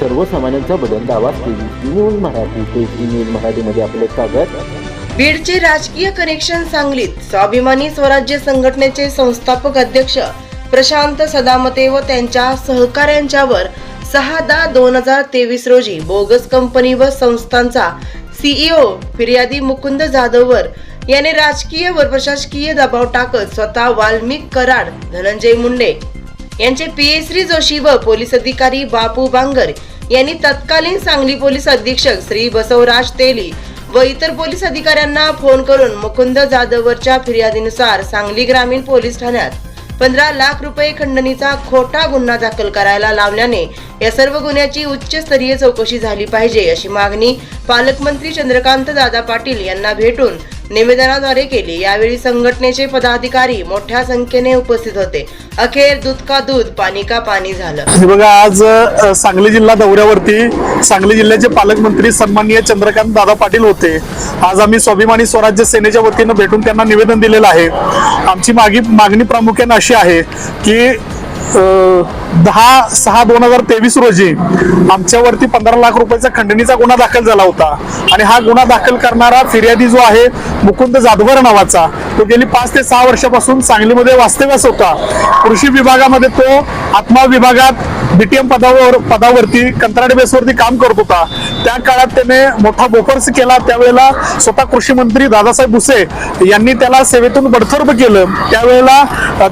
सर्वसामान्यांचा बदल आवाज न्यूज मराठी टीव्ही न्यूज मराठीमध्ये आपले स्वागत. बीडचे राजकीय कनेक्शन सांगलीत स्वाभिमानी स्वराज्य संघटनेचे संस्थापक अध्यक्ष प्रशांत सदामते व त्यांच्या सहकाऱ्यांच्यावर सहा दहा दोन हजार तेवीस रोजी बोगस कंपनी व संस्थांचा सीईओ फिर्यादी मुकुंद जाधववर याने राजकीय व प्रशासकीय दबाव टाकत स्वतः वाल्मिक कराड धनंजय मुंडे यांचे पीएसरी जोशी व पोलीस अधिकारी बापू बांगर यांनी तत्कालीन सांगली पोलीस अधीक्षक श्री बसवराज तेली व इतर पोलीस अधिकाऱ्यांना फोन करून मुकुंद जाधववरच्या फिर्यादीनुसार सांगली ग्रामीण पोलीस ठाण्यात पंधरा लाख रुपये खंडणीचा खोटा गुन्हा दाखल करायला लावल्याने या सर्व गुन्ह्याची उच्चस्तरीय चौकशी झाली पाहिजे अशी मागणी पालकमंत्री चंद्रकांत दादा पाटील यांना भेटून निवेदनाद्वारे केली. यावेळी संघटनेचे पदाधिकारी मोठ्या संख्येने उपस्थित होते. अखेर दूध का दूध पाणी का पाणी झालं. बघा आज सांगली जिल्हा दौऱ्यावरती सांगली जिल्ह्याचे पालकमंत्री सन्माननीय चंद्रकांत दादा पाटील होते. आज आम्ही स्वाभिमानी स्वराज्य सेनेच्या वतीनं भेटून त्यांना निवेदन दिलेलं आहे. आमची मागी मागणी प्रामुख्याने अशी आहे की दहा सहा दोन हजार तेवीस रोजी आमच्यावरती पंधरा लाख रुपयाचा खंडणीचा गुन्हा दाखल झाला होता. आणि हा गुन्हा दाखल करणारा फिर्यादी जो आहे मुकुंद जाधवर नावाचा तो गेली पाच ते सहा वर्षापासून सांगलीमध्ये वास्तव्यास होता. कृषी विभागामध्ये तो आत्मा विभागात बीटीएम पदावर पदावरती कंत्राटी बेसवरती काम करत होता. त्या काळात त्याने मोठा बोफर्स केला. त्यावेळेला स्वतः कृषी मंत्री दादासाहेब भुसे यांनी त्याला सेवेतून बडथर्ब केलं. त्यावेळेला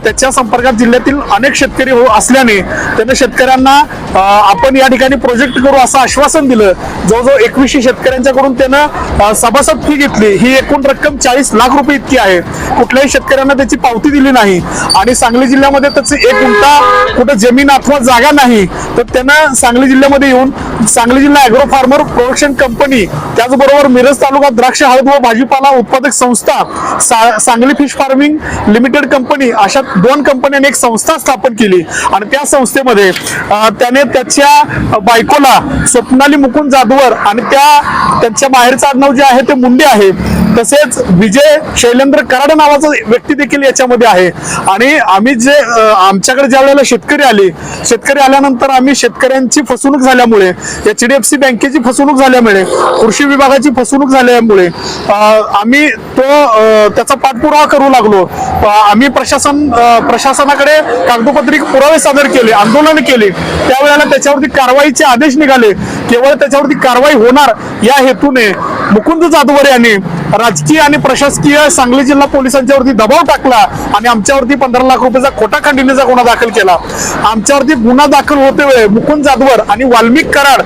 त्याच्या संपर्कात जिल्ह्यातील अनेक शेतकरी हो असल्याने त्यांना शेतकऱ्यांना आपण या ठिकाणी प्रोजेक्ट करू असं आश्वासन दिलं. जवळजवळ एकवीसशे शेतकऱ्यांच्याकडून त्यानं सभासद फी घेतली. ही एकूण रक्कम चाळीस लाख रुपये इतकी आहे. कुठल्याही शेतकऱ्यांना त्याची पावती दिली नाही. आणि सांगली जिल्ह्यामध्ये त्याची एक उंटा कुठं जमीन अथवा जागा नाही तर त्यानं सांगली जिल्ह्यामध्ये येऊन सांगली जिल्हा अॅग्रो फार्मर प्रोडक्शन कंपनी त्याचबरोबर मिरज तालुका द्राक्ष हळद व भाजीपाला उत्पादक संस्था Sangli fish farming limited company अशा दोन कंपन्यांनी एक संस्था स्थापन केली. आणि त्या संस्थेमध्ये त्याने त्याच्या बायकोला स्वप्नाली मुकुंद जाधवर आणि त्या त्यांच्या बाहेरचं आडनाव जे आहे ते मुंडे आहे. तसेच विजय शैलेंद्र कराड नावाचा व्यक्ती देखील याच्यामध्ये आहे. आणि आम्ही जे आमच्याकडे ज्या वेळेला शेतकरी आले शेतकरी आल्यानंतर आम्ही शेतकऱ्यांची फसवणूक झाल्यामुळे एच डी एफ सी बँकेची फसवणूक झाल्यामुळे कृषी विभागाची फसवणूक झाल्यामुळे आम्ही तो त्याचा पाठपुरावा करू लागलो. आम्ही प्रशासन प्रशासनाकडे कागदोपत्री पुरावे सादर केले आंदोलन केले. त्यावेळेला त्याच्यावरती कारवाईचे आदेश निघाले. केवळ त्याच्यावरती कारवाई होणार या हेतूने मुकुंद जाधवर यांनी राजकीय आणि प्रशासकीय सांगली जिल्हा पोलिसांच्यावरती दबाव टाकला आणि आमच्यावरती पंधरा लाख रुपयाचा खोटा खंडणीचा गुन्हा दाखल केला. आमच्यावरती गुन्हा दाखल होते वेळे मुकुंद जाधवर आणि वाल्मिक कराड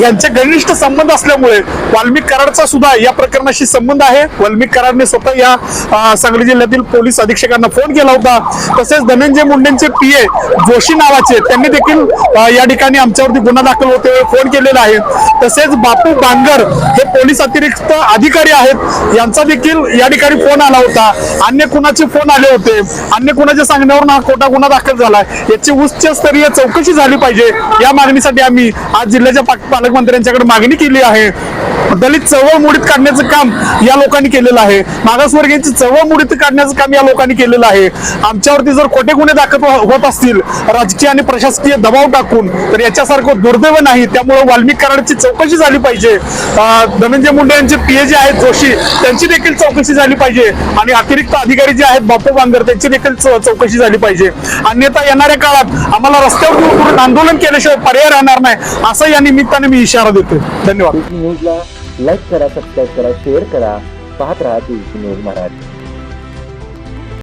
यांचे घनिष्ठ संबंध असल्यामुळे वाल्मिक कराडचा सुद्धा या प्रकरणाशी संबंध आहे. वाल्मिक कराडने स्वतः या सांगली जिल्ह्यातील पोलीस अधीक्षकांना फोन केला होता. तसेच धनंजय मुंडेंचे पी ए जोशी नावाचे त्यांनी देखील या ठिकाणी आमच्यावरती गुन्हा दाखल होते वेळी फोन केलेला आहे. तसेच बापू बांगर हे पोलीस अतिरिक्त अधिकारी आहेत. यांचा देखील या ठिकाणी फोन आला होता. अन्य कुणाचे फोन आले होते? अन्य कुणाच्या सांगण्यावरून हा खोटा गुन्हा दाखल झाला याची उच्च स्तरीय चौकशी झाली पाहिजे. या मागणीसाठी आम्ही आज जिल्ह्याच्या पालकमंत्र्यांच्याकडे मागणी केली आहे. दलित चळवळ मोडीत काढण्याचं काम या लोकांनी केलेलं आहे. मागासवर्गीयांची चळवळ मोडीत काढण्याचं काम या लोकांनी केलेलं आहे. आमच्यावरती जर खोटे गुन्हे दाखल हो-, होत असतील राजकीय आणि प्रशासकीय दबाव टाकून तर याच्यासारखं दुर्दैव नाही. त्यामुळे वाल्मिक कराडची चौकशी झाली पाहिजे. धनंजय मुंडे यांचे पीए जे आहेत जोशी त्यांची देखील चौकशी झाली पाहिजे. आणि अतिरिक्त अधिकारी जे आहेत बापू बांगर त्यांची देखील चौकशी झाली पाहिजे. अन्यथा येणाऱ्या काळात आम्हाला रस्त्यावर आंदोलन केल्याशिवाय पर्याय राहणार नाही असं या निमित्ताने मी इशारा देतो धन्यवाद. न्यूजला लाईक करा सबस्क्राईब करा शेअर करा. पाहत राहा टीव्ही न्यूज मराठी